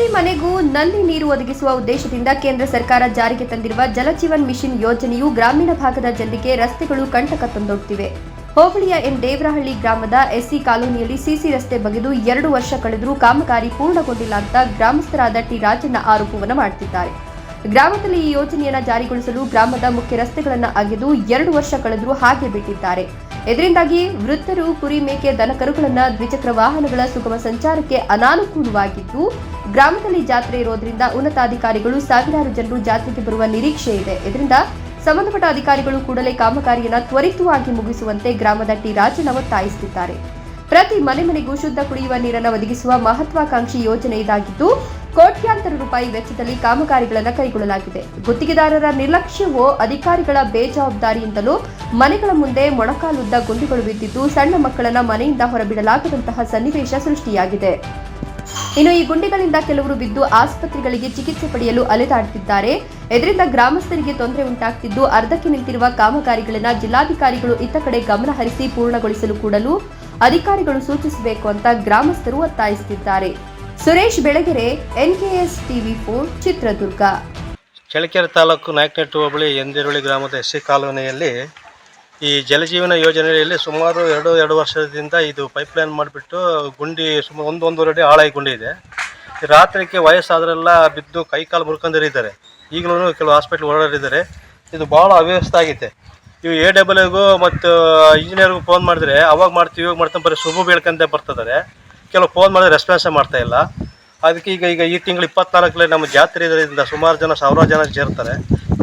ಪ್ರತಿ ಮನೆಗೂ ನಲ್ಲಿ ನೀರು ಒದಗಿಸುವ ಉದ್ದೇಶದಿಂದ ಕೇಂದ್ರ ಸರ್ಕಾರ ಜಾರಿಗೆ ತಂದಿರುವ ಜಲಜೀವನ್ ಮಿಷನ್ ಯೋಜನೆಯು ಗ್ರಾಮೀಣ ಭಾಗದ ಜನರಿಗೆ ರಸ್ತೆಗಳು ಕಂಟಕ ತಂದೊಡ್ತಿವೆ. ಹೋಬಳಿಯ ಎನ್ ದೇವರಹಳ್ಳಿ ಗ್ರಾಮದ ಎಸ್ಸಿ ಕಾಲೋನಿಯಲ್ಲಿ ಸಿಸಿ ರಸ್ತೆ ಬಗೆದು ಎರಡು ವರ್ಷ ಕಳೆದರೂ ಕಾಮಗಾರಿ ಪೂರ್ಣಗೊಂಡಿಲ್ಲ ಅಂತ ಗ್ರಾಮಸ್ಥರಾದ ಟಿ. ರಾಜಣ್ಣ ಆರೋಪವನ್ನು ಮಾಡುತ್ತಿದ್ದಾರೆ ಗ್ರಾಮದಲ್ಲಿ ಈ ಯೋಜನೆಯನ್ನು ಜಾರಿಗೊಳಿಸಲು ಗ್ರಾಮದ ಮುಖ್ಯ ರಸ್ತೆಗಳನ್ನು ಅಗೆದು ಎರಡು ವರ್ಷ ಕಳೆದರೂ ಹಾಗೆ ಬಿಟ್ಟಿದ್ದಾರೆ. ಇದರಿಂದಾಗಿ ವೃತ್ತರು ಕುರಿ ಮೇಕೆ, ದನಕರುಗಳನ್ನ ದ್ವಿಚಕ್ರ ವಾಹನಗಳ ಸುಗಮ ಸಂಚಾರಕ್ಕೆ ಅನಾನುಕೂಲವಾಗಿದ್ದು, ಗ್ರಾಮದಲ್ಲಿ ಜಾತ್ರೆ ಇರೋದ್ರಿಂದ ಉನ್ನತಾಧಿಕಾರಿಗಳು ಸಾವಿರಾರು ಜನರು ಜಾತ್ರೆಗೆ ಬರುವ ನಿರೀಕ್ಷೆ ಇದೆ. ಇದರಿಂದ ಸಂಬಂಧಪಟ್ಟ ಅಧಿಕಾರಿಗಳು ಕೂಡಲೇ ಕಾಮಗಾರಿಯನ್ನ ತ್ವರಿತವಾಗಿ ಮುಗಿಸುವಂತೆ ಗ್ರಾಮದ ಟಿ ರಾಜಣ್ಣ ಒತ್ತಾಯಿಸುತ್ತಿದ್ದಾರೆ ಪ್ರತಿ ಮನೆ ಮನೆಗೂ ಶುದ್ಧ ಕುಡಿಯುವ ನೀರನ್ನು ಒದಗಿಸುವ ಮಹತ್ವಾಕಾಂಕ್ಷಿ ಯೋಜನೆ ಇದಾಗಿದ್ದು ಕೋಟ್ಯಾಂತರ ರೂಪಾಯಿ ವೆಚ್ಚದಲ್ಲಿ ಕಾಮಗಾರಿಗಳನ್ನು ಕೈಗೊಳ್ಳಲಾಗಿದೆ. ಗುತ್ತಿಗೆದಾರರ ನಿರ್ಲಕ್ಷ್ಯವೋ ಅಧಿಕಾರಿಗಳ ಬೇಜವಾಬ್ದಾರಿಯಿಂದಲೂ ಮನೆಗಳ ಮುಂದೆ ಮೊಣಕಾಲುದ್ದ ಗುಂಡಿಗಳು ಬಿದ್ದಿದ್ದು ಸಣ್ಣ ಮಕ್ಕಳನ್ನ ಮನೆಯಿಂದ ಹೊರಬಿಡಲಾಗದಂತಹ ಸನ್ನಿವೇಶ ಸೃಷ್ಟಿಯಾಗಿದೆ. ಇನ್ನು ಈ ಗುಂಡಿಗಳಿಂದ ಕೆಲವರು ಬಿದ್ದು ಆಸ್ಪತ್ರೆಗಳಿಗೆ ಚಿಕಿತ್ಸೆ ಪಡೆಯಲು ಅಲೆದಾಡುತ್ತಿದ್ದಾರೆ ಇದರಿಂದ ಗ್ರಾಮಸ್ಥರಿಗೆ ತೊಂದರೆ ಉಂಟಾಗ್ತಿದ್ದು ಅರ್ಧಕ್ಕೆ ನಿಂತಿರುವ ಕಾಮಗಾರಿಗಳನ್ನು ಜಿಲ್ಲಾಧಿಕಾರಿಗಳು ಇತ್ತ ಕಡೆ ಗಮನ ಹರಿಸಿ ಪೂರ್ಣಗೊಳಿಸಲು ಕೂಡಲು ಅಧಿಕಾರಿಗಳು ಸೂಚಿಸಬೇಕು ಅಂತ ಗ್ರಾಮಸ್ಥರು ಒತ್ತಾಯಿಸುತ್ತಿದ್ದಾರೆ. Suresh Belagere, NKS TV four, Chitradurga. Challakere taluk Nayakanahatti ಹೋಬಳಿ ಎಂದಿರುಳಿ ಗ್ರಾಮದ ಎಸ್ ಸಿ ಕಾಲೋನಿಯಲ್ಲಿ ಈ ಜಲಜೀವನ ಯೋಜನೆಯಲ್ಲಿ ಸುಮಾರು ಎರಡು ಎರಡು ವರ್ಷದಿಂದ ಇದು ಪೈಪ್ಲೈನ್ ಮಾಡಿಬಿಟ್ಟು ಗುಂಡಿ ಸುಮಾರು ಒಂದು, ಒಂದೂವರೆ ಅಡಿ ಗುಂಡಿ ಇದೆ. ರಾತ್ರಿಗೆ ವಯಸ್ಸಾದರೆಲ್ಲ ಬಿದ್ದು ಕೈ ಕಾಲು ಮುರ್ಕೊಂಡಿರಿದ್ದಾರೆ ಈಗಲೂ ಕೆಲವು ಹಾಸ್ಪಿಟ್ಲ್ ಓಡಾಡಿದ್ದಾರೆ. ಇದು ಭಾಳ ಅವ್ಯವಸ್ಥೆ ಆಗಿದೆ. ಇವು ಎ ಡಬ್ಲ್ಯೂಗೂ ಮತ್ತು ಇಂಜಿನಿಯರ್ಗೂ ಫೋನ್ ಮಾಡಿದ್ರೆ ಅವಾಗ ಮಾಡ್ತೀವಿ, ಇವಾಗ ಮಾಡ್ತಾ ಬರೀ ಶುಭ ಬೇಳ್ಕೊಂಡೆ ಬರ್ತಿದ್ದಾರೆ. ಕೆಲವು ಫೋನ್ ಮಾಡಿದ್ರೆ ರೆಸ್ಪಾನ್ಸೇ ಮಾಡ್ತಾ ಇಲ್ಲ. ಅದಕ್ಕೆ ಈಗ ಈಗ ಈ ತಿಂಗಳು ಇಪ್ಪತ್ನಾಲ್ಕರಲ್ಲಿ ನಮ್ಮ ಜಾತ್ರೆ ಇದರಿಂದ ಸುಮಾರು ಜನ, ಸಾವಿರಾರು ಜನ ಸೇರ್ತಾರೆ.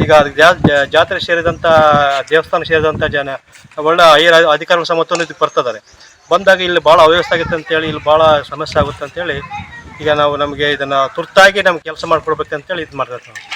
ಈಗ ಅದಕ್ಕೆ ಜಾತ್ರೆ ಸೇರಿದಂಥ ದೇವಸ್ಥಾನ ಸೇರಿದಂಥ ಜನ, ಒಳ್ಳೆ ಐರ ಅಧಿಕಾರಿಗಳ ಸಮತ್ವನು ಇದಕ್ಕೆ ಬರ್ತಿದ್ದಾರೆ. ಬಂದಾಗ ಇಲ್ಲಿ ಭಾಳ ಅವ್ಯವಸ್ಥೆ ಆಗುತ್ತೆ ಅಂತೇಳಿ ಇಲ್ಲಿ ಭಾಳ ಸಮಸ್ಯೆ ಆಗುತ್ತೆ ಅಂತೇಳಿ ಈಗ ನಾವು ನಮಗೆ ಇದನ್ನು ತುರ್ತಾಗಿ ನಮ್ಗೆ ಕೆಲಸ ಮಾಡಿಕೊಡ್ಬೇಕಂತೇಳಿ ಇದು ಮಾಡ್ತಾರೆ